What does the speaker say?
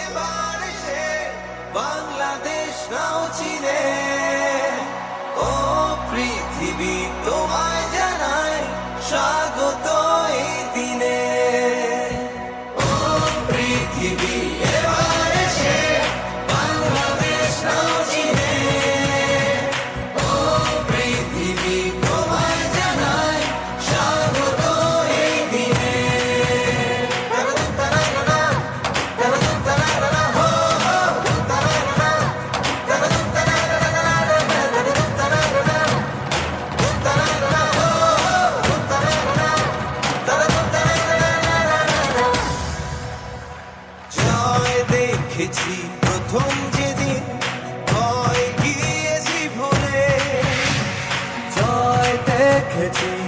এবার বাংলাদেশ নাও চিনে। ও পৃথিবী তোমায় জানায় স্বাগত। দেখেছি প্রথম যেদিন ভয় গিয়েছি ভুলে জয় দেখেছি